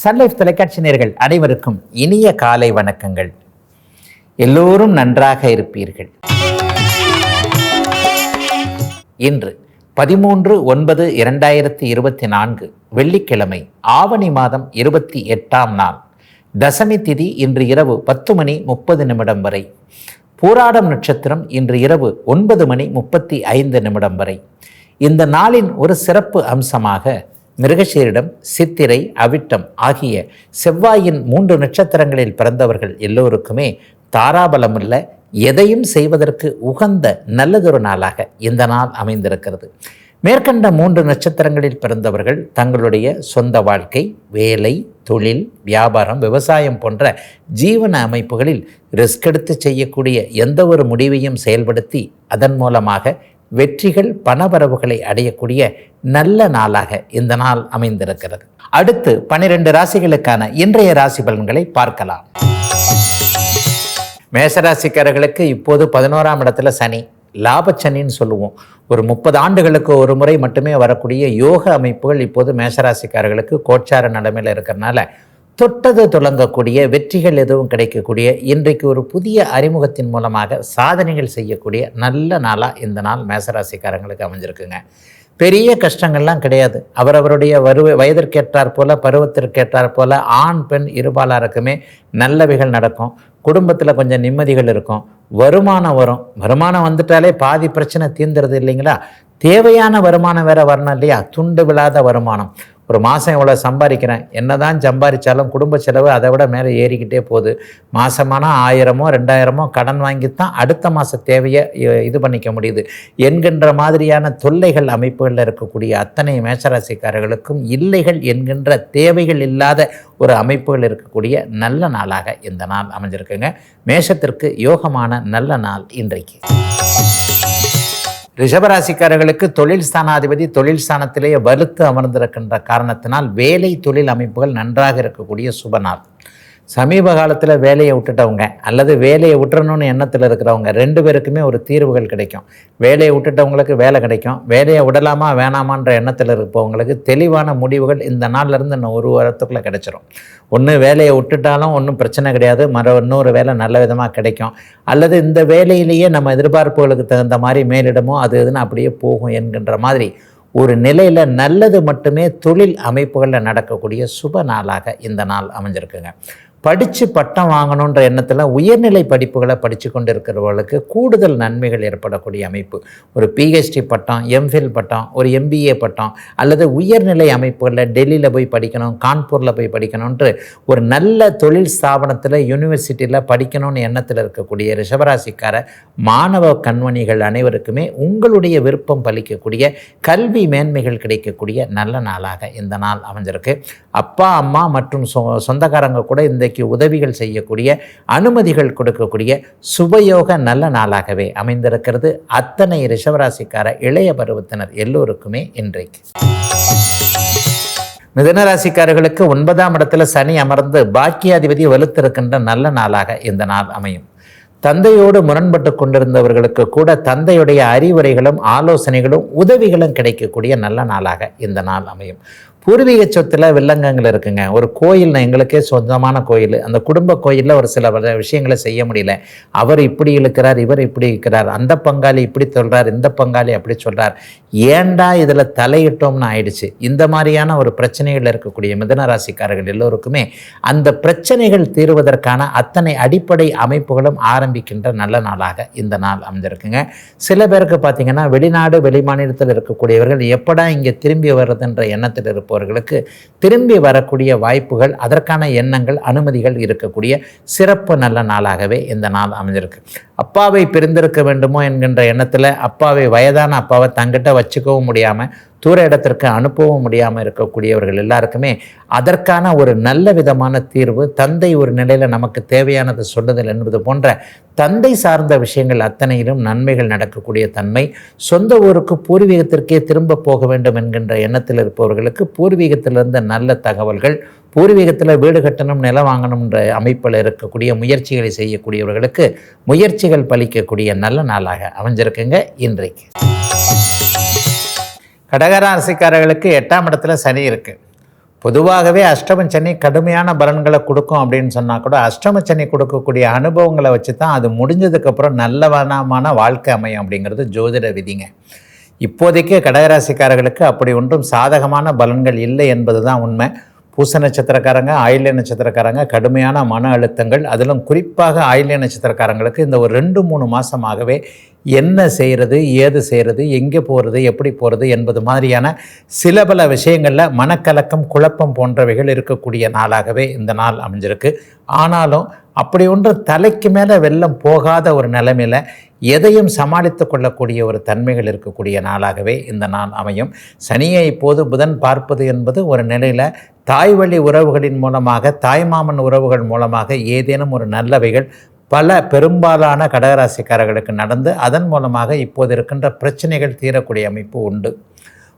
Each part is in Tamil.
சன்லைஃப் தொலைக்காட்சி நேர்கள் அனைவருக்கும் இனிய காலை வணக்கங்கள். எல்லோரும் நன்றாக இருப்பீர்கள். இன்று பதிமூன்று ஒன்பது இரண்டாயிரத்தி இருபத்தி நான்கு வெள்ளிக்கிழமை ஆவணி மாதம் இருபத்தி எட்டாம் நாள். தசமி திதி இன்று இரவு பத்து மணி முப்பது நிமிடம் வரை. பூராடம் நட்சத்திரம் இன்று இரவு ஒன்பது மணி முப்பத்தி ஐந்து நிமிடம் வரை. இந்த நாளின் ஒரு சிறப்பு அம்சமாக மிருகசீரிடம் சித்திரை அவிட்டம் ஆகிய செவ்வாயின் மூன்று நட்சத்திரங்களில் பிறந்தவர்கள் எல்லோருக்குமே தாராபலமுள்ள எதையும் செய்வதற்கு உகந்த நல்லதொரு நாளாக இந்த நாள் அமைந்திருக்கிறது. மேற்கண்ட மூன்று நட்சத்திரங்களில் பிறந்தவர்கள் தங்களுடைய சொந்த வாழ்க்கை வேலை தொழில் வியாபாரம் விவசாயம் போன்ற ஜீவன அமைப்புகளில் ரிஸ்க் எடுத்து செய்யக்கூடிய எந்த ஒரு முடிவையும் செயல்படுத்தி அதன் மூலமாக வெற்றிகள் பணவரவுகளை அடையக்கூடிய நல்ல நாளாக இந்த நாள் அமைந்திருக்கிறது. அடுத்து பனிரெண்டு ராசிகளுக்கான இன்றைய ராசி பலன்களை பார்க்கலாம். மேசராசிக்காரர்களுக்கு இப்போது பதினோராம் இடத்துல சனி லாபச்சனின்னு சொல்லுவோம். ஒரு முப்பது ஆண்டுகளுக்கு ஒரு முறை மட்டுமே வரக்கூடிய யோக அமைப்புகள் இப்போது மேசராசிக்காரர்களுக்கு கோச்சார நிலைமையில் இருக்கிறனால தொட்டது தொடங்கக்கூடிய வெற்றிகள் எதுவும் கிடைக்கக்கூடிய இன்றைக்கு ஒரு புதிய அறிமுகத்தின் மூலமாக சாதனைகள் செய்யக்கூடிய நல்ல நாளாக இந்த நாள் மேசராசிக்காரங்களுக்கு அமைஞ்சிருக்குங்க. பெரிய கஷ்டங்கள்லாம் கிடையாது. அவரவருடைய வருவ வயதிற்கேற்றார் போல பருவத்திற்கேற்றார் போல ஆண் பெண் இருபாலாருக்குமே நல்லவைகள் நடக்கும். குடும்பத்தில் கொஞ்சம் நிம்மதிகள் இருக்கும். வருமானம் வரும். வருமானம் வந்துட்டாலே பாதி பிரச்சனை தீர்ந்துறது இல்லைங்களா? தேவையான வருமானம் வேற வரணும் இல்லையா? துண்டு விழாத வருமானம். ஒரு மாதம் இவ்வளோ சம்பாதிக்கிறேன். என்ன தான் சம்பாதிச்சாலும் குடும்ப செலவு அதை விட மேலே ஏறிக்கிட்டே போகுது. மாதமானா ஆயிரமோ ரெண்டாயிரமோ கடன் வாங்கி தான் அடுத்த மாத தேவையை இது பண்ணிக்க முடியுது. என்கின்ற மாதிரியான தொல்லைகள் அமைப்புகளில் இருக்கக்கூடிய அத்தனை மேசராசிக்காரர்களுக்கும் இல்லைகள் என்கின்ற தேவைகள் இல்லாத ஒரு அமைப்புகள் இருக்கக்கூடிய நல்ல நாளாக இந்த நாள் அமைஞ்சிருக்குங்க. மேஷத்திற்கு யோகமான நல்ல நாள் இன்றைக்கு. ரிஷபராசிக்காரர்களுக்கு தொழில் ஸ்தானாதிபதி தொழில் ஸ்தானத்திலேயே வலுத்து அமர்ந்திருக்கின்ற காரணத்தினால் வேலை தொழில் அமைப்புகள் நன்றாக இருக்கக்கூடிய சுபநாள் சமீப காலத்தில் வேலையை விட்டுட்டவங்க அல்லது வேலையை விட்டுறணும்னு எண்ணத்தில் இருக்கிறவங்க ரெண்டு பேருக்குமே ஒரு தீர்வுகள் கிடைக்கும். வேலையை விட்டுட்டவங்களுக்கு வேலை கிடைக்கும். வேலையை விடலாமா வேணாமான்ற எண்ணத்தில் இருப்பவங்களுக்கு தெளிவான முடிவுகள் இந்த நாள்ல இருந்து இன்னும் ஒரு வாரத்துக்குள்ளே கிடைச்சிரும். ஒன்று வேலையை விட்டுட்டாலும் ஒன்றும் பிரச்சனை கிடையாது. மறு இன்னொரு வேலை நல்ல விதமாக கிடைக்கும். அல்லது இந்த வேலையிலேயே நம்ம எதிர்பார்ப்புகளுக்கு தகுந்த மாதிரி மேலிடமோ அது இதுன்னு அப்படியே போகும் என்கின்ற மாதிரி ஒரு நிலையில் நல்லது மட்டுமே தொழில் அமைப்புகளில் நடக்கக்கூடிய சுப நாளாக இந்த நாள் அமைஞ்சிருக்குங்க. படித்து பட்டம் வாங்கணுன்ற எண்ணத்தில் உயர்நிலை படிப்புகளை படித்து கொண்டு இருக்கிறவர்களுக்கு கூடுதல் நன்மைகள் ஏற்படக்கூடிய அமைப்பு. ஒரு பிஹெச்டி பட்டம் எம்ஃபில் பட்டம் ஒரு எம்பிஏ பட்டம் அல்லது உயர்நிலை அமைப்புகளில் டெல்லியில் போய் படிக்கணும் கான்பூரில் போய் படிக்கணுன்ட்டு ஒரு நல்ல தொழில் ஸ்தாபனத்தில் யூனிவர்சிட்டியில் படிக்கணும்னு எண்ணத்தில் இருக்கக்கூடிய ரிஷபராசிக்கார மாணவ கண்மணிகள் அனைவருக்குமே உங்களுடைய விருப்பம் பலிக்கக்கூடிய கல்வி மேன்மைகள் கிடைக்கக்கூடிய நல்ல நாளாக இந்த நாள் அமைஞ்சிருக்கு. அப்பா அம்மா மற்றும் சொ சொந்தக்காரங்க கூட இந்த இன்றைக்கு உதவிகள் செய்யக்கூடிய அனுமதிகள் கொடுக்கக்கூடிய சுபயோக நல்ல நாளாகவே அமைந்திருக்கிறது. அத்தனை ரிஷவராசிக்கார இளைய பருவத்தினர் எல்லோருக்குமே இன்றைக்கு. மிதனராசிக்காரர்களுக்கு ஒன்பதாம் இடத்துல சனி அமர்ந்து பாக்கியாதிபதி வலுத்திருக்கின்ற நல்ல நாளாக இந்த நாள் அமையும். தந்தையோடு முரண்பட்டு கொண்டிருந்தவர்களுக்கு கூட தந்தையுடைய அறிவுரைகளும் ஆலோசனைகளும் உதவிகளும் கிடைக்கக்கூடிய நல்ல நாளாக இந்த நாள் அமையும். பூர்வீக சொத்தில் வில்லங்கங்கள் இருக்குங்க. ஒரு கோயில் எங்களுக்கே சொந்தமான கோயில். அந்த குடும்ப கோயிலில் ஒரு சில விஷயங்களை செய்ய முடியல. அவர் இப்படி இழுக்கிறார் இவர் இப்படி இருக்கிறார் அந்த பங்காளி இப்படி சொல்கிறார் இந்த பங்காளி அப்படி சொல்கிறார் ஏன்டா இதில் தலையிட்டோம்னு ஆயிடுச்சு. இந்த மாதிரியான ஒரு பிரச்சனைகள் இருக்கக்கூடிய மிதன ராசிக்காரர்கள் எல்லோருக்குமே அந்த பிரச்சனைகள் தீர்வதற்கான அத்தனை அடிப்படை அமைப்புகளும் ஆரம்பிக்கின்ற நல்ல நாளாக இந்த நாள் அமைஞ்சிருக்குங்க. சில பேருக்கு பார்த்தீங்கன்னா வெளிநாடு வெளிமாநிலத்தில் இருக்கக்கூடியவர்கள் எப்படா இங்கே திரும்பி வர்றதுன்ற எண்ணத்தில் இருப்பவர்களுக்கு திரும்பி வரக்கூடிய வாய்ப்புகள் அதற்கான எண்ணங்கள் அனுமதிகள் இருக்கக்கூடிய சிறப்பு நல்ல நாளாகவே இந்த நாள் அமைஞ்சிருக்கு. அப்பாவை பிரிந்திருக்க வேண்டுமோ என்கின்ற எண்ணத்தில் அப்பாவை வயதான அப்பாவை தங்கிட்ட வச்சுக்கவும் முடியாமல் தூர இடத்திற்கு அனுப்பவும் முடியாமல் இருக்கக்கூடியவர்கள் எல்லாருக்குமே அதற்கான ஒரு நல்ல விதமான தீர்வு தந்தை ஒரு நிலையில் நமக்கு தேவையானது சொல்லுதல் என்பது போன்ற தந்தை சார்ந்த விஷயங்கள் அத்தனையிலும் நன்மைகள் நடக்கக்கூடிய தன்மை. சொந்த ஊருக்கு பூர்வீகத்திற்கே திரும்ப போக வேண்டும் என்கின்ற எண்ணத்தில் இருப்பவர்களுக்கு பூர்வீகத்திலிருந்து நல்ல தகவல்கள் பூர்வீகத்தில் வீடு கட்டணும் நிலம் வாங்கணும்ன்ற அமைப்பில் இருக்கக்கூடிய முயற்சிகளை செய்யக்கூடியவர்களுக்கு முயற்சிகள் பலிக்கக்கூடிய நல்ல நாளாக அமைஞ்சிருக்குங்க இன்றைக்கு. கடகராசிக்காரர்களுக்கு எட்டாம் இடத்துல சனி இருக்குது பொதுவாகவே அஷ்டம சனி கடுமையான பலன்களை கொடுக்கும் அப்படின்னு சொன்னால் கூட அஷ்டம சனி கொடுக்கக்கூடிய அனுபவங்களை வச்சு தான் அது முடிஞ்சதுக்கப்புறம் நல்லவனமான வாழ்க்கை அமையும் அப்படிங்கிறது ஜோதிட விதிங்க. இப்போதைக்கு கடகராசிக்காரர்களுக்கு அப்படி ஒன்றும் சாதகமான பலன்கள் இல்லை என்பது தான் உண்மை. பூச நட்சத்திரக்காரங்க ஆயில்ய நட்சத்திரக்காரங்க கடுமையான மன அழுத்தங்கள் அதிலும் குறிப்பாக ஆயில்ய நட்சத்திரக்காரங்களுக்கு இந்த ஒரு ரெண்டு மூணு மாதமாகவே என்ன செய்கிறது ஏது செய்கிறது எங்கே போகிறது எப்படி போகிறது என்பது மாதிரியான சில பல விஷயங்களில் மனக்கலக்கம் குழப்பம் போன்றவைகள் இருக்கக்கூடிய நாளாகவே இந்த நாள் அமைஞ்சிருக்கு. ஆனாலும் அப்படி ஒன்று தலைக்கு மேலே வெள்ளம் போகாத ஒரு நிலைமையில் எதையும் சமாளித்து கொள்ளக்கூடிய ஒரு தன்மைகள் இருக்கக்கூடிய நாளாகவே இந்த நாள் அமையும். சனியை இப்போது புதன் பார்ப்பது என்பது ஒரு நிலையில் தாய் வழி உறவுகளின் மூலமாக தாய்மாமன் உறவுகள் மூலமாக ஏதேனும் ஒரு நல்லவைகள் பல பெரும்பாலான கடகராசிக்காரர்களுக்கு நடந்து அதன் மூலமாக இப்போது இருக்கின்ற பிரச்சனைகள் தீரக்கூடிய அமைப்பு உண்டு.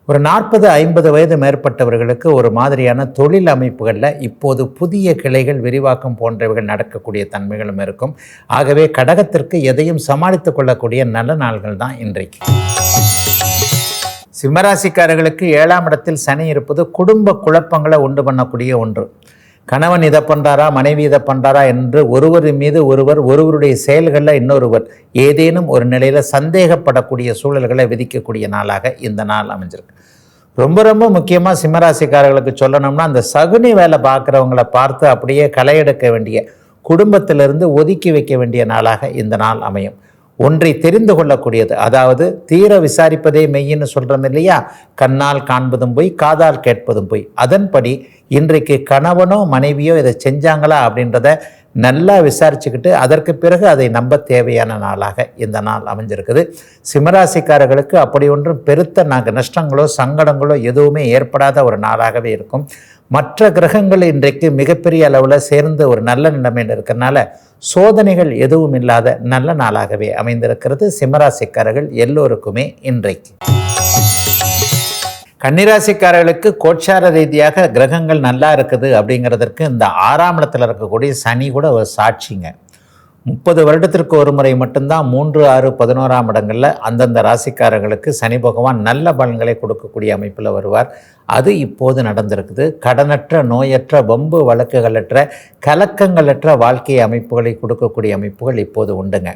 ஒரு நாற்பது ஐம்பது வயது மேற்பட்டவர்களுக்கு ஒரு மாதிரியான தொழில் அமைப்புகளில் இப்போது புதிய கிளைகள் விரிவாக்கம் போன்றவைகள் நடக்கக்கூடிய தன்மைகளும் இருக்கும். ஆகவே கடகத்திற்கு எதையும் சமாளித்து கொள்ளக்கூடிய நல்ல நாள்கள் தான் இன்றைக்கு. சிம்மராசிக்காரர்களுக்கு ஏழாம் இடத்தில் சனி இருப்பது குடும்ப குழப்பங்களை உண்டு பண்ணக்கூடிய ஒன்று. கணவன் இதை பண்ணுறாரா மனைவி இதை பண்ணுறாரா என்று ஒருவர் மீது ஒருவர் ஒருவருடைய செயல்களில் இன்னொருவர் ஏதேனும் ஒரு நிலையில் சந்தேகப்படக்கூடிய சூழல்களை விதிக்கக்கூடிய நாளாக இந்த நாள் அமைஞ்சிருக்கு. ரொம்ப ரொம்ப முக்கியமாக சிம்மராசிக்காரர்களுக்கு சொல்லணும்னா அந்த சகுனி வேலை பார்க்குறவங்கள பார்த்து அப்படியே களை எடுக்க வேண்டிய குடும்பத்திலிருந்து ஒதுக்கி வைக்க வேண்டிய நாளாக இந்த நாள் அமையும். ஒன்றை தெரிந்து கொள்ளக்கூடியது. அதாவது தீர விசாரிப்பதே மெய்யின்னு சொல்கிறோம் இல்லையா? கண்ணால் காண்பதும் போய் காதால் கேட்பதும் போய். அதன்படி இன்றைக்கு கணவனோ மனைவியோ இதை செஞ்சாங்களா அப்படின்றத நல்லா விசாரிச்சுக்கிட்டு அதற்கு பிறகு அதை நம்ப தேவையான நாளாக இந்த நாள் அமைஞ்சிருக்குது. சிம்மராசிக்காரர்களுக்கு அப்படி ஒன்றும் பெருத்த நாங்கள் நஷ்டங்களோ சங்கடங்களோ எதுவுமே ஏற்படாத ஒரு நாளாகவே இருக்கும். மற்ற கிரகங்கள் இன்றைக்கு மிகப்பெரிய அளவில் சேர்ந்து ஒரு நல்ல நிலைமையில் இருக்கிறனால சோதனைகள் எதுவும் இல்லாத நல்ல நாளாகவே அமைந்திருக்கிறது. சிம்மராசிக்காரர்கள் எல்லோருக்குமே இன்றைக்கு. கன்னிராசிக்காரர்களுக்கு கோட்சார ரீதியாக கிரகங்கள் நல்லா இருக்குது அப்படிங்கிறதற்கு இந்த ஆறாம் இடத்துல இருக்கக்கூடிய சனி கூட ஒரு சாட்சிங்க. முப்பது வருடத்திற்கு ஒரு முறை மட்டும்தான் மூன்று ஆறு பதினோராம் இடங்களில் அந்தந்த ராசிக்காரர்களுக்கு சனி பகவான் நல்ல பலன்களை கொடுக்கக்கூடிய அமைப்பில் வருவார். அது இப்போது நடந்திருக்குது. கடனற்ற நோயற்ற வம்பு வழக்குகளற்ற கலக்கங்களற்ற வாழ்க்கை அமைப்புகளை கொடுக்கக்கூடிய அமைப்புகள் இப்போது உண்டுங்க.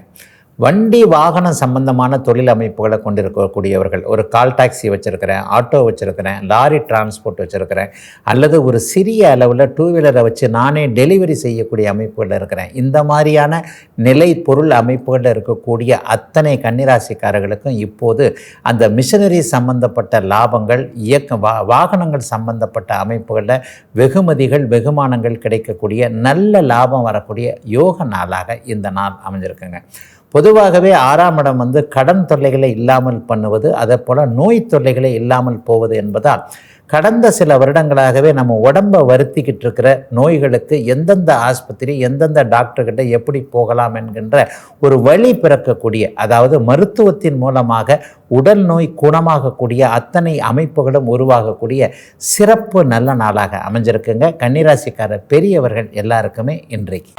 வண்டி வாகனம் சம்பந்தமான தொழில் அமைப்புகளை கொண்டிருக்கக்கூடியவர்கள் ஒரு கால் டாக்ஸி வச்சுருக்கிறேன் ஆட்டோ வச்சுருக்கிறேன் லாரி டிரான்ஸ்போர்ட் வச்சுருக்கிறேன் அல்லது ஒரு சிறிய அளவில் டூ வீலரை வச்சு நானே டெலிவரி செய்யக்கூடிய அமைப்புகளில் இருக்கிறேன். இந்த மாதிரியான நிலை பொருள் அமைப்புகளில் இருக்கக்கூடிய அத்தனை கன்னிராசிக்காரர்களுக்கும் இப்போது அந்த மிஷனரி சம்பந்தப்பட்ட லாபங்கள் இயக்க வா வாகனங்கள் சம்பந்தப்பட்ட அமைப்புகளில் வெகுமதிகள் வெகுமானங்கள் கிடைக்கக்கூடிய நல்ல லாபம் வரக்கூடிய யோக நாளாக இந்த நாள் அமைஞ்சிருக்குங்க. பொதுவாகவே ஆறாம் இடம் வந்து கடன் தொல்லைகளை இல்லாமல் பண்ணுவது அதே போல் நோய் தொல்லைகளை இல்லாமல் போவது என்பதால் கடந்த சில வருடங்களாகவே நம்ம உடம்பை வருத்திக்கிட்டு இருக்கிற நோய்களுக்கு எந்தெந்த ஆஸ்பத்திரி எந்தெந்த டாக்டர்கிட்ட எப்படி போகலாம் என்கின்ற ஒரு வழி பிறக்கக்கூடிய அதாவது மருத்துவத்தின் மூலமாக உடல் நோய் குணமாகக்கூடிய அத்தனை அமைப்புகளும் உருவாகக்கூடிய சிறப்பு நல்ல நாளாக அமைஞ்சிருக்குங்க. கன்னிராசிக்கார பெரியவர்கள் எல்லாருக்குமே இன்றைக்கு.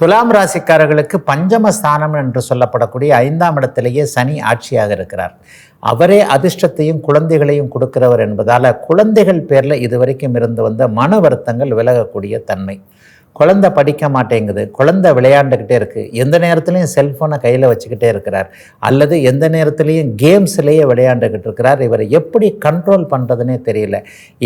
துலாம் ராசிக்காரர்களுக்கு பஞ்சம ஸ்தானம் என்று சொல்லப்படக்கூடிய ஐந்தாம் இடத்திலேயே சனி ஆட்சியாக இருக்கிறார். அவரே அதிர்ஷ்டத்தையும் குழந்தைகளையும் கொடுக்கிறவர் என்பதால் குழந்தைகள் பேரில் இதுவரைக்கும் இருந்து வந்த மன வருத்தங்கள் விலகக்கூடிய தன்மை. குழந்தை படிக்க மாட்டேங்குது. குழந்தை விளையாண்டுக்கிட்டே இருக்குது எந்த நேரத்துலையும் செல்ஃபோனை கையில் வச்சுக்கிட்டே இருக்கிறார். அல்லது எந்த நேரத்துலையும் கேம்ஸ்லேயே விளையாண்டுக்கிட்டு இருக்கிறார். இவரை எப்படி கண்ட்ரோல் பண்ணுறதுனே தெரியல.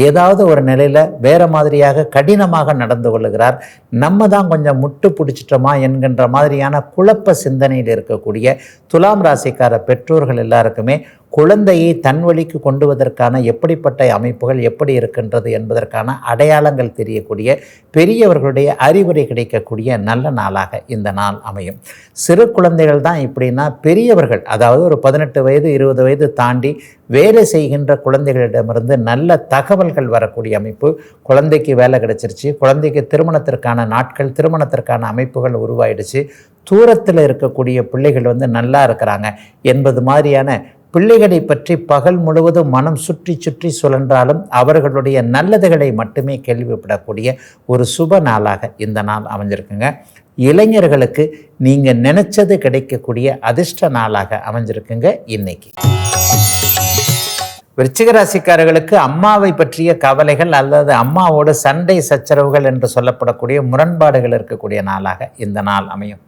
ஏதாவது ஒரு நிலையில் வேறு மாதிரியாக கடினமாக நடந்து கொள்ளுகிறார். நம்ம தான் கொஞ்சம் முட்டு பிடிச்சிட்டோமா என்கின்ற மாதிரியான குழப்ப சிந்தனையில் இருக்கக்கூடிய துலாம் ராசிக்கார பெற்றோர்கள் எல்லாருக்குமே குழந்தையை தன் வழிக்கு கொண்டுவதற்கான எப்படிப்பட்ட அமைப்புகள் எப்படி இருக்கின்றது என்பதற்கான அடையாளங்கள் தெரியக்கூடிய பெரியவர்களுடைய அறிவுரை கிடைக்கக்கூடிய நல்ல நாளாக இந்த நாள் அமையும். சிறு குழந்தைகள் தான் இப்படின்னா பெரியவர்கள் அதாவது ஒரு பதினெட்டு வயது இருபது வயது தாண்டி வேலை செய்கின்ற குழந்தைகளிடமிருந்து நல்ல தகவல்கள் வரக்கூடிய அமைப்பு. குழந்தைக்கு வேலை கிடைச்சிருச்சு குழந்தைக்கு திருமணத்திற்கான நாட்கள் திருமணத்திற்கான அமைப்புகள் உருவாயிடுச்சு. தூரத்தில் இருக்கக்கூடிய பிள்ளைகள் வந்து நல்லா இருக்கிறாங்க என்பது மாதிரியான பிள்ளைகளை பற்றி பகல் முழுவதும் மனம் சுற்றி சுற்றி சுழன்றாலும் அவர்களுடைய நல்லதுகளை மட்டுமே கேள்விப்படக்கூடிய ஒரு சுப நாளாக இந்த நாள் அமைஞ்சிருக்குங்க. இளைஞர்களுக்கு நீங்கள் நினைச்சது கிடைக்கக்கூடிய அதிர்ஷ்ட நாளாக அமைஞ்சிருக்குங்க இன்னைக்கு. விருச்சிகராசிக்காரர்களுக்கு அம்மாவை பற்றிய கவலைகள் அல்லது அம்மாவோட சண்டை சச்சரவுகள் என்று சொல்லப்படக்கூடிய முரண்பாடுகள் இருக்கக்கூடிய நாளாக இந்த நாள் அமையும்.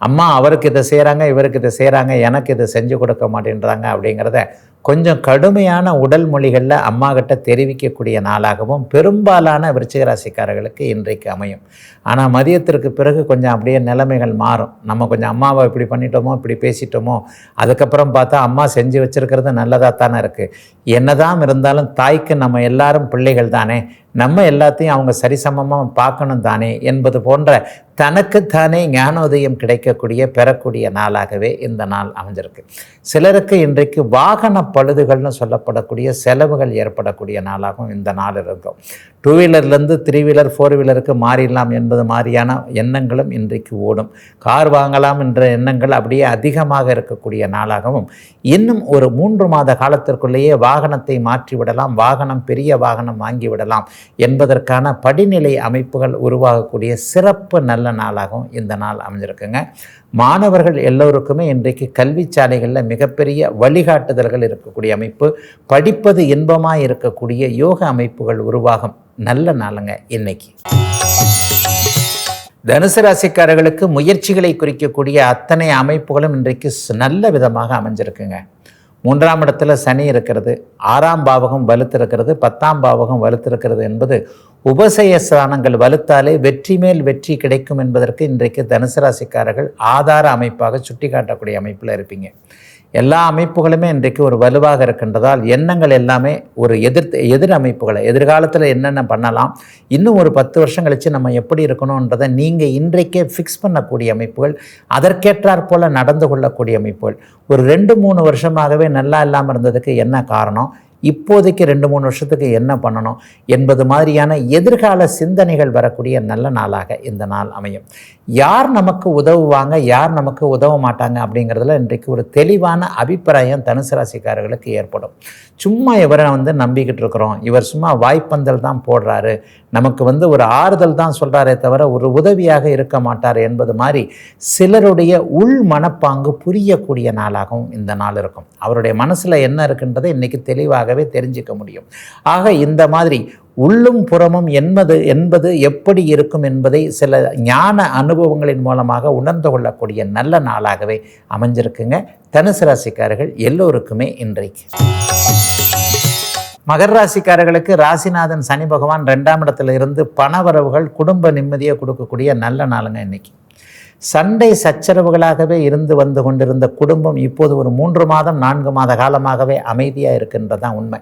அம்மா அவருக்கு இதை செய்கிறாங்க இவருக்கு இதை செய்கிறாங்க எனக்கு இதை செஞ்சு கொடுக்க மாட்டேன்றாங்க அப்படிங்கிறத கொஞ்சம் கடுமையான உடல் மொழிகளில் அம்மா கிட்ட தெரிவிக்கக்கூடிய நாளாகவும் பெரும்பாலான விருச்சிக ராசிக்காரர்களுக்கு இன்றைக்கு அமையும். ஆனால் மதியத்திற்கு பிறகு கொஞ்சம் அப்படியே நிலைமைகள் மாறும். நம்ம கொஞ்சம் அம்மாவை இப்படி பண்ணிட்டோமோ இப்படி பேசிட்டோமோ அதுக்கப்புறம் பார்த்தா அம்மா செஞ்சு வச்சுருக்கிறது நல்லதாக தானே இருக்குது என்னதான் இருந்தாலும் தாய்க்கு நம்ம எல்லாரும் பிள்ளைகள் தானே. நம்ம எல்லாத்தையும் அவங்க சரிசமமாக பார்க்கணும் தானே என்பது போன்ற தனக்குத்தானே ஞானோதயம் கிடைக்கக்கூடிய பெறக்கூடிய நாளாகவே இந்த நாள் அமைஞ்சிருக்கு. சிலருக்கு இன்றைக்கு வாகன பழுதுகள்னு சொல்லப்படக்கூடிய செலவுகள் ஏற்படக்கூடிய நாளாகவும் இந்த நாள் இருக்கும். டூ வீலர்லேருந்து த்ரீ வீலர் ஃபோர் வீலருக்கு மாறிடலாம் என்பது மாதிரியான எண்ணங்களும் இன்றைக்கு ஓடும். கார் வாங்கலாம் என்ற எண்ணங்கள் அப்படியே அதிகமாக இருக்கக்கூடிய நாளாகவும் இன்னும் ஒரு மூன்று மாத காலத்திற்குள்ளேயே வாகனத்தை மாற்றிவிடலாம் வாகனம் பெரிய வாகனம் வாங்கிவிடலாம் என்பதற்கான படிநிலை அமைப்புகள் உருவாகக்கூடிய சிறப்பு நல்ல நாளாகவும் இந்த நாள் அமைஞ்சிருக்குங்க. மாணவர்கள் எல்லோருக்குமே இன்றைக்கு கல்வி சாலைகளில் மிகப்பெரிய வழிகாட்டுதல்கள் இருக்கக்கூடிய அமைப்பு படிப்பது இன்பமாக இருக்கக்கூடிய யோக அமைப்புகள் உருவாகும். நல்ல நாளுங்க இன்னைக்கு. தனுசு ராசிக்காரர்களுக்கு முயற்சிகளை குறிக்கக்கூடிய அத்தனை அமைப்புகளும் இன்றைக்கு நல்ல விதமாக அமைஞ்சிருக்குங்க. மூன்றாம் இடத்துல சனி இருக்கிறது ஆறாம் பாவகம் வலுத்திருக்கிறது பத்தாம் பாவகம் வலுத்திருக்கிறது என்பது உபசய ஸ்தானங்கள் வலுத்தாலே வெற்றி மேல் வெற்றி கிடைக்கும் என்பதற்கு இன்றைக்கு தனுசு ராசிக்காரர்கள் ஆதார அமைப்பாக சுட்டி காட்டக்கூடிய அமைப்பில் இருப்பீங்க. எல்லா அமைப்புகளுமே இன்றைக்கு ஒரு வலுவாக இருக்கின்றதால் எண்ணங்கள் எல்லாமே ஒரு எதிர் எதிர் அமைப்புகளை எதிர்காலத்தில் என்னென்ன பண்ணலாம் இன்னும் ஒரு பத்து வருஷம் கழித்து நம்ம எப்படி இருக்கணுன்றதை நீங்கள் இன்றைக்கே ஃபிக்ஸ் பண்ணக்கூடிய அமைப்புகள் அதற்கேற்றாற் போல் நடந்து கொள்ளக்கூடிய அமைப்புகள். ஒரு ரெண்டு மூணு வருஷமாகவே நல்லா இல்லாமல் இருந்ததுக்கு என்ன காரணம்? இப்போதைக்கு ரெண்டு மூணு வருஷத்துக்கு என்ன பண்ணணும் என்பது மாதிரியான எதிர்கால சிந்தனைகள் வரக்கூடிய நல்ல நாளாக இந்த நாள் அமையும். யார் நமக்கு உதவுவாங்க யார் நமக்கு உதவ மாட்டாங்க அப்படிங்கிறதுல இன்றைக்கு ஒரு தெளிவான அபிப்பிராயம் தனுசு ராசிக்காரர்களுக்கு ஏற்படும். சும்மா இவரை வந்து நம்பிக்கிட்டு இருக்கிறோம். இவர் சும்மா வாய்ப்பந்தல் தான் போடுறாரு. நமக்கு வந்து ஒரு ஆறுதல் தான் சொல்கிறாரே தவிர ஒரு உதவியாக இருக்க மாட்டார் என்பது மாதிரி சிலருடைய உள் மனப்பாங்கு புரியக்கூடிய நாளாகவும் இந்த நாள் இருக்கும். அவருடைய மனசில் என்ன இருக்குன்றதை இன்றைக்கி தெளிவாக தெளிவாகவே தெரிஞ்சுக்க முடியும். ஆக இந்த மாதிரி உள்ளும் புறமும் என்பது என்பது எப்படி இருக்கும் என்பதை சில ஞான அனுபவங்களின் மூலமாக உணர்ந்து கொள்ளக்கூடிய நல்ல நாளாகவே அமைஞ்சிருக்குங்க. தனுசு ராசிக்காரர்கள் எல்லோருக்குமே இன்றைக்கு. மகர ராசிக்காரர்களுக்கு ராசிநாதன் சனி பகவான் ரெண்டாம் இடத்துல இருந்து பணவரவுகள் குடும்ப நிம்மதியை கொடுக்கக்கூடிய நல்ல நாளுங்க இன்னைக்கு. சண்டை சச்சரவுகளாகவே இருந்து வந்து கொண்டிருந்த குடும்பம் இப்போது ஒரு மூன்று மாதம் நான்கு மாத காலமாகவே அமைதியாக இருக்கின்றதான் உண்மை.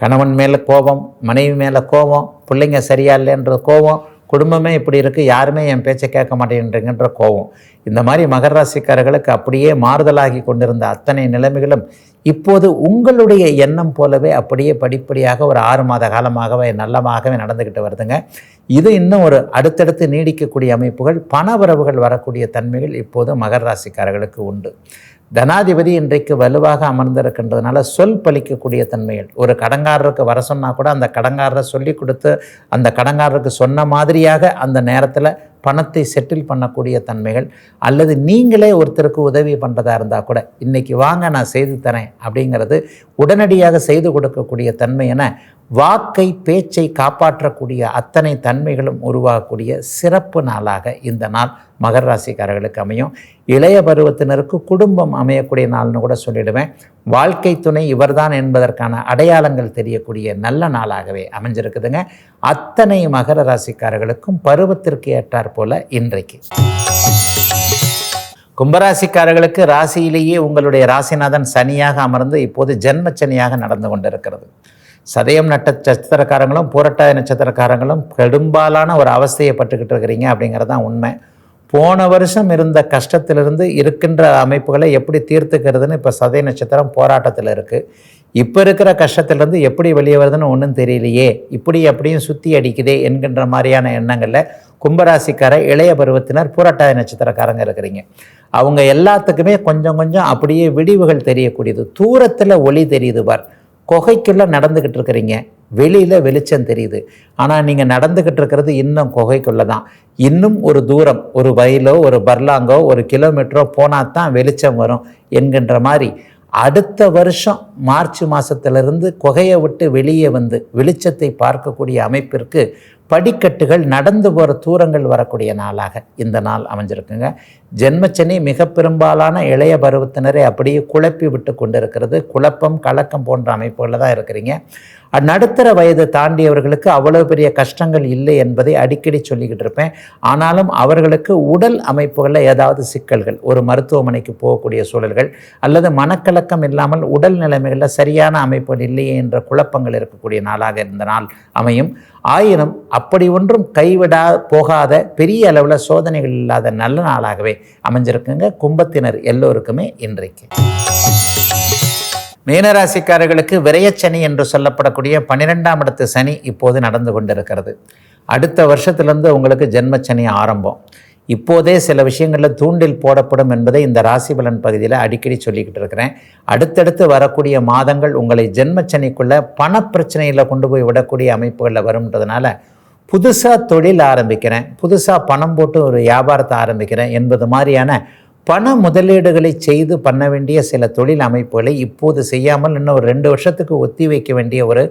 கணவன் மேலே கோபம் மனைவி மேலே கோபம் பிள்ளைங்க சரியா இல்லைன்ற கோபம் குடும்பமே இப்படி இருக்குது யாருமே என் பேச்சை கேட்க மாட்டேன்றீங்கன்ற கோபம். இந்த மாதிரி மகர ராசிக்காரர்களுக்கு அப்படியே மாறுதலாகி கொண்டிருந்த அத்தனை நிலைமைகளும் இப்போது உங்களுடைய எண்ணம் போலவே அப்படியே படிப்படியாக ஒரு ஆறு மாத காலமாகவே நல்லமாகவே நடந்துக்கிட்டு வருதுங்க. இது இன்னும் ஒரு அடுத்தடுத்து நீடிக்கக்கூடிய அமைப்புகள் பணவரவுகள் வரக்கூடிய தன்மைகள் இப்போது மகர ராசிக்காரர்களுக்கு உண்டு. தனாதிபதி இன்றைக்கு வலுவாக அமர்ந்திருக்கின்றதுனால சொல் பலிக்கக்கூடிய தன்மைகள். ஒரு கடங்காரருக்கு வர சொன்னால் கூட அந்த கடங்காரரை சொல்லி கொடுத்து அந்த கடங்காரருக்கு சொன்ன மாதிரியாக அந்த நேரத்தில் பணத்தை செட்டில் பண்ணக்கூடிய தன்மைகள் அல்லது நீங்களே ஒருத்தருக்கு உதவி பண்ணுறதா இருந்தால் கூட இன்றைக்கி வாங்க நான் செய்து தரேன் அப்படிங்கிறது உடனடியாக செய்து கொடுக்கக்கூடிய தன்மை என வாக்கை பேச்சை காப்பாற்றக்கூடிய அத்தனை தன்மைகளும் உருவாகக்கூடிய சிறப்பு நாளாக இந்த நாள் மகர ராசிக்காரர்களுக்கு அமையும். இளைய பருவத்தினருக்கு குடும்பம் அமையக்கூடிய நாள்னு கூட சொல்லிடுவேன். வாழ்க்கை துணை இவர்தான் என்பதற்கான அடையாளங்கள் தெரியக்கூடிய நல்ல நாளாகவே அமைஞ்சிருக்குதுங்க. அத்தனை மகர ராசிக்காரர்களுக்கும் பருவத்திற்கு ஏற்றாற் போல இன்றைக்கு. கும்பராசிக்காரர்களுக்கு ராசியிலேயே உங்களுடைய ராசிநாதன் சனியாக அமர்ந்து இப்போது ஜென்ம சனியாக நடந்து கொண்டிருக்கிறது. சதயம் நட்ட நட்சத்திரக்காரங்களும் புரட்டாய நட்சத்திரக்காரங்களும் பெரும்பாலான ஒரு அவஸ்தையை பட்டுக்கிட்டு இருக்கிறீங்க அப்படிங்கிறது தான் உண்மை. போன வருஷம் இருந்த கஷ்டத்திலிருந்து இருக்கின்ற அமைப்புகளை எப்படி தீர்த்துக்கிறதுன்னு இப்போ சதய நட்சத்திரம் போராட்டத்தில் இருக்குது இப்போ இருக்கிற கஷ்டத்திலிருந்து எப்படி வெளியே வருதுன்னு ஒன்றும் தெரியலையே. இப்படி அப்படியும் சுற்றி அடிக்குதே என்கின்ற மாதிரியான எண்ணங்களில் கும்பராசிக்கார இளைய பருவத்தினர் பூரட்டாதி நட்சத்திரக்காரங்க இருக்கிறீங்க. அவங்க எல்லாத்துக்குமே கொஞ்சம் கொஞ்சம் அப்படியே விடிவுகள் தெரியக்கூடியது. தூரத்தில் ஒளி தெரியுது பார். குகைக்குள்ளே நடந்துக்கிட்டு இருக்கிறீங்க. வெளியில் வெளிச்சம் தெரியுது. ஆனால் நீங்கள் நடந்துக்கிட்டு இருக்கிறது இன்னும் குகைக்குள்ளே தான் இன்னும் ஒரு தூரம் ஒரு வயலோ ஒரு பர்லாங்கோ ஒரு கிலோமீட்டரோ போனால் தான் வெளிச்சம் வரும் என்கின்ற மாதிரி. அடுத்த வருஷம் மார்ச் மாதத்திலிருந்து குகையை விட்டு வெளியே வந்து வெளிச்சத்தை பார்க்கக்கூடிய அமைப்பிற்கு படிக்கட்டுகள் நடந்து போகிற தூரங்கள் வரக்கூடிய நாளாக இந்த நாள் அமைஞ்சிருக்குங்க. ஜென்மச்சனி மிக பெரும்பாலான இளைய பருவத்தினரை அப்படியே குழப்பி விட்டு கொண்டு இருக்கிறது குழப்பம் கலக்கம் போன்ற அமைப்புகளில் தான் இருக்கிறீங்க. நடுத்தர வயது தாண்டியவர்களுக்கு அவ்வளவு பெரிய கஷ்டங்கள் இல்லை என்பதை அடிக்கடி சொல்லிக்கிட்டு இருப்பேன். ஆனாலும் அவர்களுக்கு உடல் அமைப்புகளில் ஏதாவது சிக்கல்கள் ஒரு மருத்துவமனைக்கு போகக்கூடிய சூழல்கள் அல்லது மனக்கலக்கம் இல்லாமல் உடல் நிலைமைகளில் சரியான அமைப்புகள் இல்லையே என்ற குழப்பங்கள் இருக்கக்கூடிய நாளாக இருந்த நாள் அமையும். ஆயினும் அப்படி ஒன்றும் கைவிடா போகாத பெரிய அளவில் சோதனைகள் இல்லாத நல்ல நாளாகவே அமைஞ்சிருக்குங்க. கும்பத்தினர் எல்லோருக்குமே இன்றைக்கு. மீனராசிக்காரர்களுக்கு விரயச்சனி என்று சொல்லப்படக்கூடிய பன்னிரெண்டாம் இடத்து சனி இப்போது நடந்து கொண்டிருக்கிறது. அடுத்த வருஷத்துலேருந்து உங்களுக்கு ஜென்மச்சனி ஆரம்பம். இப்போதே சில விஷயங்களில் தூண்டில் போடப்படும் என்பதை இந்த ராசி பலன் பகுதியில் அடிக்கடி சொல்லிக்கிட்டு இருக்கிறேன். அடுத்தடுத்து வரக்கூடிய மாதங்கள் உங்களை ஜென்மச்சனிக்குள்ள பணப்பிரச்சனையில் கொண்டு போய் விடக்கூடிய அமைப்புகளில் வரும்ன்றதுனால புதுசாக தொழில் ஆரம்பிக்கிறேன். புதுசாக பணம் போட்டு ஒரு வியாபாரத்தை ஆரம்பிக்கிறேன் என்பது மாதிரியான பண முதலீடுகளை செய்து பண்ண வேண்டிய சில தொழில் அமைப்புகளை இப்போது செய்யாமல் இன்னும் ஒரு ரெண்டு வருஷத்துக்கு ஒத்தி வைக்க வேண்டிய ஒரு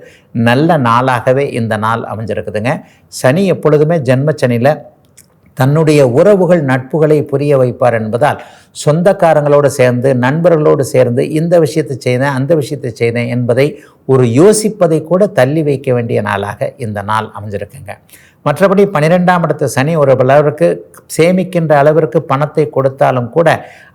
நல்ல நாளாகவே இந்த நாள் அமைஞ்சிருக்குதுங்க. சனி எப்பொழுதுமே ஜென்மச்சனியில் தன்னுடைய உறவுகள் நட்புகளை புரிய வைப்பார் என்பதால் சொந்தக்காரங்களோடு சேர்ந்து நண்பர்களோடு சேர்ந்து இந்த விஷயத்தை செய்தேன் அந்த விஷயத்தை செய்தேன் என்பதை ஒரு யோசிப்பதை கூட தள்ளி வைக்க வேண்டிய நாளாக இந்த நாள் அமைஞ்சிருக்குங்க. மற்றபடி பன்னிரெண்டாம் இடத்து சனி ஒரு அளவிற்கு சேமிக்கின்ற அளவிற்கு பணத்தை கொடுத்தாலும் கூட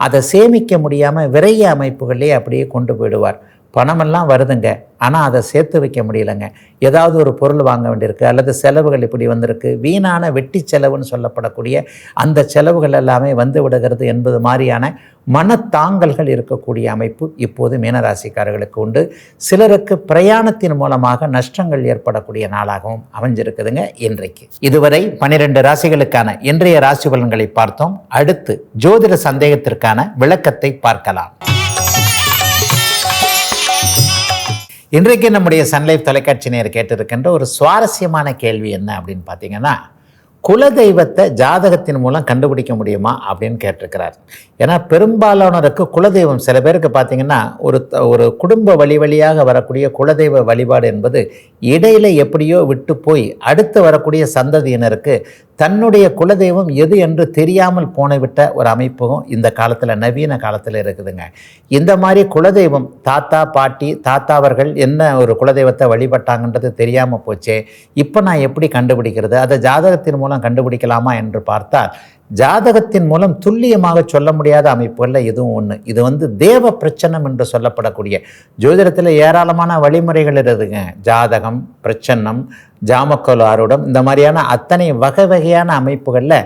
அதை சேமிக்க முடியாமல் விரைய அமைப்புகளே அப்படியே கொண்டு போயிடுவார். பணமெல்லாம் வருதுங்க. ஆனால் அதை சேர்த்து வைக்க முடியலைங்க. ஏதாவது ஒரு பொருள் வாங்க வேண்டியிருக்கு அல்லது செலவுகள் இப்படி வந்திருக்கு. வீணான வெட்டி செலவுன்னு சொல்லப்படக்கூடிய அந்த செலவுகள் எல்லாமே வந்து விடுகிறது என்பது மாதிரியான மனத்தாங்கல்கள் இருக்கக்கூடிய அமைப்பு இப்போது மீனராசிக்காரர்களுக்கு உண்டு. சிலருக்கு பிரயாணத்தின் மூலமாக நஷ்டங்கள் ஏற்படக்கூடிய நாளாகவும் அமைஞ்சிருக்குதுங்க இன்றைக்கு. இதுவரை பனிரெண்டு ராசிகளுக்கான இன்றைய ராசி பலன்களை பார்த்தோம். அடுத்து ஜோதிட சந்தேகத்திற்கான விளக்கத்தை பார்க்கலாம். இன்றைக்கு நம்முடைய சன்லைஃப் தொலைக்காட்சி நேர் கேட்டிருக்கின்ற ஒரு சுவாரஸ்யமான கேள்வி என்ன அப்படின்னு பார்த்தீங்கன்னா குலதெய்வத்தை ஜாதகத்தின் மூலம் கண்டுபிடிக்க முடியுமா அப்படின்னு கேட்டிருக்கிறார். ஏன்னா பெரும்பாலானோருக்கு குலதெய்வம் சில பேருக்கு பார்த்தீங்கன்னா ஒரு ஒரு குடும்ப வழி வழியாக வரக்கூடிய குலதெய்வ வழிபாடு என்பது இடையில எப்படியோ விட்டு போய் அடுத்து வரக்கூடிய சந்ததியினருக்கு தன்னுடைய குலதெய்வம் எது என்று தெரியாமல் போனவிட்ட ஒரு அமைப்பும் இந்த காலத்தில் நவீன காலத்தில் இருக்குதுங்க. இந்த மாதிரி குலதெய்வம் தாத்தா பாட்டி தாத்தாவர்கள் என்ன ஒரு குலதெய்வத்தை வழிபட்டாங்கன்றது தெரியாமல் போச்சே இப்போ நான் எப்படி கண்டுபிடிக்கிறது? அதை ஜாதகத்தின் மூலம் கண்டுபிடிக்கலாமா என்று பார்த்தால் ஜாதகத்தின் மூலம் துல்லியமாக சொல்ல முடியாத அமைப்புகளில் இதுவும் ஒன்று இது வந்து தேவ பிரச்சனம் என்று சொல்லப்படக்கூடிய ஜோதிடத்தில் ஏராளமான வழிமுறைகள் இருக்குதுங்க ஜாதகம் பிரச்சன்னம் ஜாமக்கோல் ஆரூடம் இந்த மாதிரியான அத்தனை வகை வகையான அமைப்புகளில்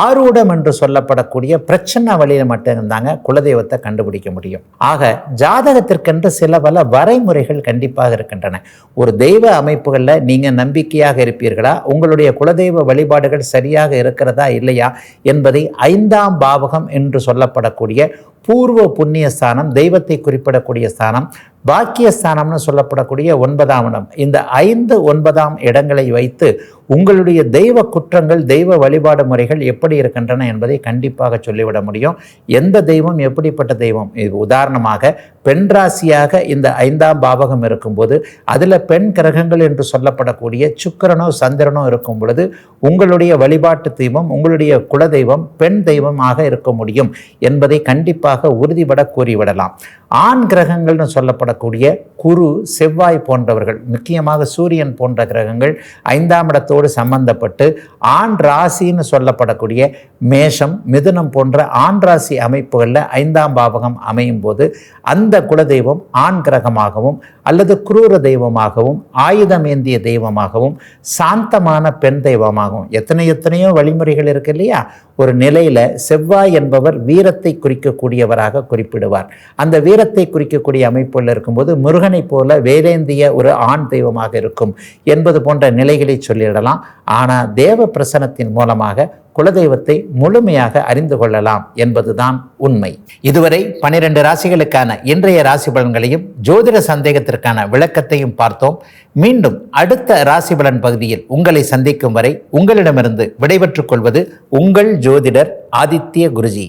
ஆரூடம் என்று சொல்லப்படக்கூடிய பிரச்சனை வழியில் மட்டும் இருந்தாங்க குலதெய்வத்தை கண்டுபிடிக்க முடியும். ஆக ஜாதகத்திற்கென்று சில பல வரைமுறைகள் கண்டிப்பாக இருக்கின்றன. ஒரு தெய்வ அமைப்புகளில் நீங்கள் நம்பிக்கையாக இருப்பீர்களா? உங்களுடைய குலதெய்வ வழிபாடுகள் சரியாக இருக்கிறதா இல்லையா? என்பதை ஐந்தாம் பாவகம் என்று சொல்லப்படக்கூடிய பூர்வ புண்ணிய ஸ்தானம் தெய்வத்தை குறிப்பிடக்கூடிய ஸ்தானம் பாக்கிய ஸ்தானம்னு சொல்லப்படக்கூடிய ஒன்பதாம் இடம். இந்த ஐந்து ஒன்பதாம் இடங்களை வைத்து உங்களுடைய தெய்வ குற்றங்கள் தெய்வ வழிபாடு முறைகள் எப்படி இருக்கின்றன என்பதை கண்டிப்பாக சொல்லிவிட முடியும். எந்த தெய்வம் எப்படிப்பட்ட தெய்வம்? இது உதாரணமாக பெண் ராசியாக இந்த ஐந்தாம் பாவகம் இருக்கும்போது அதில் பெண் கிரகங்கள் என்று சொல்லப்படக்கூடிய சுக்கரனோ சந்திரனோ இருக்கும் பொழுது உங்களுடைய வழிபாட்டு தெய்வம் உங்களுடைய குலதெய்வம் பெண் தெய்வமாக இருக்க முடியும் என்பதை கண்டிப்பாக உறுதிபட கூறிவிடலாம். ஆண் கிரகங்கள்னு சொல்லப்படக்கூடிய குரு செவ்வாய் போன்றவர்கள் முக்கியமாக சூரியன் போன்ற கிரகங்கள் ஐந்தாம் இடத்தோடு சம்பந்தப்பட்டு ஆண் ராசின்னு சொல்லப்படக்கூடிய மேஷம் மிதுனம் போன்ற ஆண் ராசி அமைப்புகளில் ஐந்தாம் பாவகம் அமையும் போது அந்த குலதெய்வம் ஆண் கிரகமாகவும் அல்லது குரூர தெய்வமாகவும் ஆயுதம் ஏந்திய தெய்வமாகவும் சாந்தமான பெண் தெய்வமாகவும். எத்தனை எத்தனையோ வழிமுறைகள் இருக்கு இல்லையா? ஒரு நிலையில் செவ்வாய் என்பவர் வீரத்தை குறிக்கக்கூடியவராக குறிப்பிடுவார். அந்த வீரத்தை குறிக்கக்கூடிய அமைப்புள்ள இருக்கும்போது முருகனைப் போல வேலேந்திய ஒரு ஆண் தெய்வமாக இருக்கும் என்பது போன்ற நிலைகளை சொல்லிடலாம். ஆனால் தேவ பிரசனத்தின் மூலமாக குலதெய்வத்தை முழுமையாக அறிந்து கொள்ளலாம் என்பதுதான் உண்மை. இதுவரை பனிரெண்டு ராசிகளுக்கான இன்றைய ராசி பலன்களையும் ஜோதிட சந்தேகத்திற்கான விளக்கத்தையும் பார்த்தோம். மீண்டும் அடுத்த ராசி பலன் பகுதியில் உங்களை சந்திக்கும் வரை உங்களிடமிருந்து விடைபெற்றுக் கொள்வது உங்கள் ஜோதிடர் ஆதித்ய குருஜி.